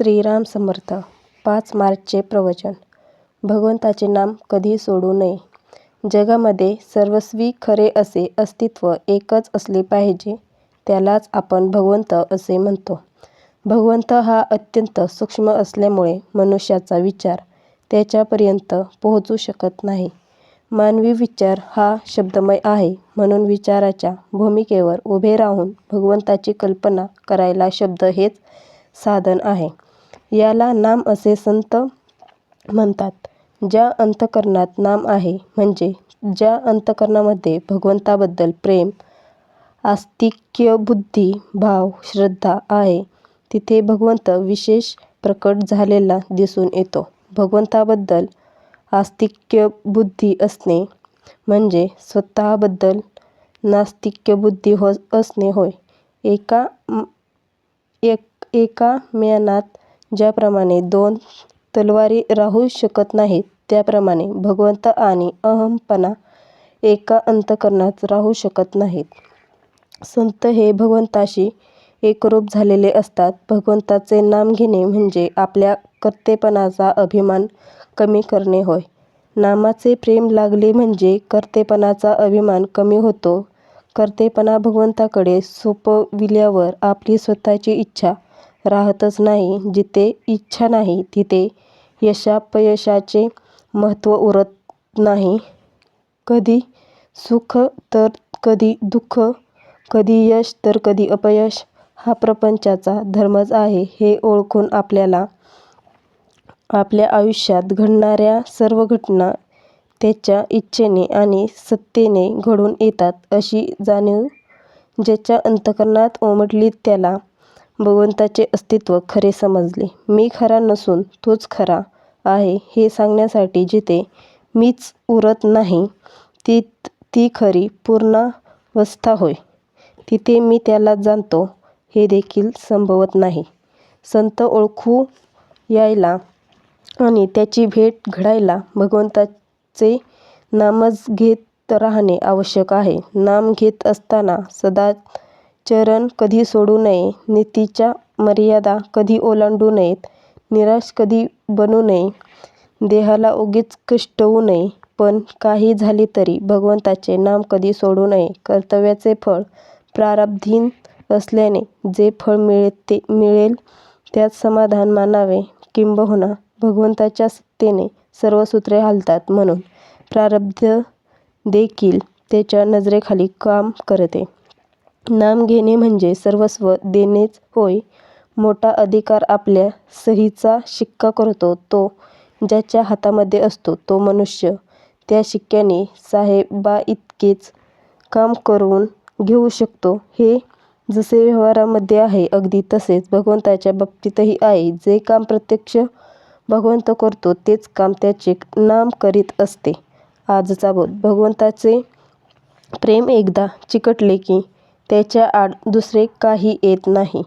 श्रीराम समर्थ पाच मार्चचे प्रवचन. भगवंताचे नाम कधी सोडू नये. जगामध्ये सर्वस्वी खरे असे अस्तित्व एकच असले पाहिजे त्यालाच आपण भगवंत असे म्हणतो. भगवंत हा अत्यंत सूक्ष्म असल्यामुळे मनुष्याचा विचार त्याच्यापर्यंत पोहोचू शकत नाही. मानवी विचार हा शब्दमय आहे म्हणून विचाराच्या भूमिकेवर उभे राहून भगवंताची कल्पना करायला शब्द हेच साधन आहे. याला नाम असे संत म्हणतात ज्या अंतःकरणात नाम आहे. म्हणजे ज्या अंतःकरणामध्ये भगवंताबद्दल प्रेम आस्तिक्य बुद्धी भाव श्रद्धा आहे तिथे भगवंत विशेष प्रकट झालेला दिसून येतो. भगवंताबद्दल आस्तिक्य बुद्धी असणे म्हणजे स्वतःबद्दल नास्तिक्य बुद्धी हो असणे होय. एका एक एका म्यानात ज्याप्रमाणे दोन तलवारी राहू शकत नाहीत त्याप्रमाणे भगवंत आणि अहमपणा एका अंतःकरणात राहू शकत नाहीत. संत हे भगवंताशी एकरूप झालेले असतात. भगवंताचे नाम घेणे म्हणजे आपल्या कर्तेपणाचा अभिमान कमी करणे होय. नामाचे प्रेम लागले म्हणजे कर्तेपणाचा अभिमान कमी होतो. कर्तेपणा भगवंताकडे सोपविल्यावर आपली स्वतःची इच्छा राहतच नाही. जिथे इच्छा नाही तिथे यशापयशाचे महत्त्व उरत नाही. कधी सुख तर कधी दुःख कधी यश तर कधी अपयश. हा प्रपंचाचा धर्मच आहे. हे ओळखून आपल्याला आपल्या आयुष्यात घडणाऱ्या सर्व घटना त्याच्या इच्छेने आणि सत्तेने घडून येतात अशी जाणीव ज्याच्या अंतःकरणात उमटली त्याला भगवंताचे अस्तित्व खरे समजले. मी खरा नसून तोच खरा आहे हे सांगण्यासाठी जिथे मीच उरत नाही ती ती खरी पूर्णावस्था होय. तिथे मी त्याला जाणतो हे देखील संभवत नाही. संत ओळखू यायला आणि त्याची भेट घडायला भगवंताचे नामच घेत राहणे आवश्यक आहे. नाम घेत असताना चरण कधी सोडू नये नीतीच्या मर्यादा कधी ओलांडू नयेत निराश कधी बनू नये देहाला उगीच कष्ट होऊ नये पण काही झाले तरी भगवंताचे नाम कधी सोडू नये कर्तव्याचे फळ प्रारब्धीन असल्याने जे फळ मिळते मिळेल त्यात समाधान मानावे किंबहुना भगवंताच्या सत्तेने सर्व सूत्रे हालतात म्हणून प्रारब्ध देखील त्याच्या नजरेखाली काम करते. नाम घेणे म्हणजे सर्वस्व देणेच होय. मोठा अधिकार आपल्या सहीचा शिक्का करतो. तो ज्याच्या हातामध्ये असतो तो मनुष्य. त्या शिक्क्याने साहेबाइतकेच काम करवून घेऊ शकतो. हे जसे व्यवहारामध्ये आहे अगदी तसेच. भगवंताच्या बाबतीतही आहे. जे काम प्रत्यक्ष भगवंत करतो तेच काम त्याचे नाम करीत असते. आजचा बोध. भगवंताचे प्रेम एकदा चिकटले की त्याच्या आड दुसरे काही येत नाही.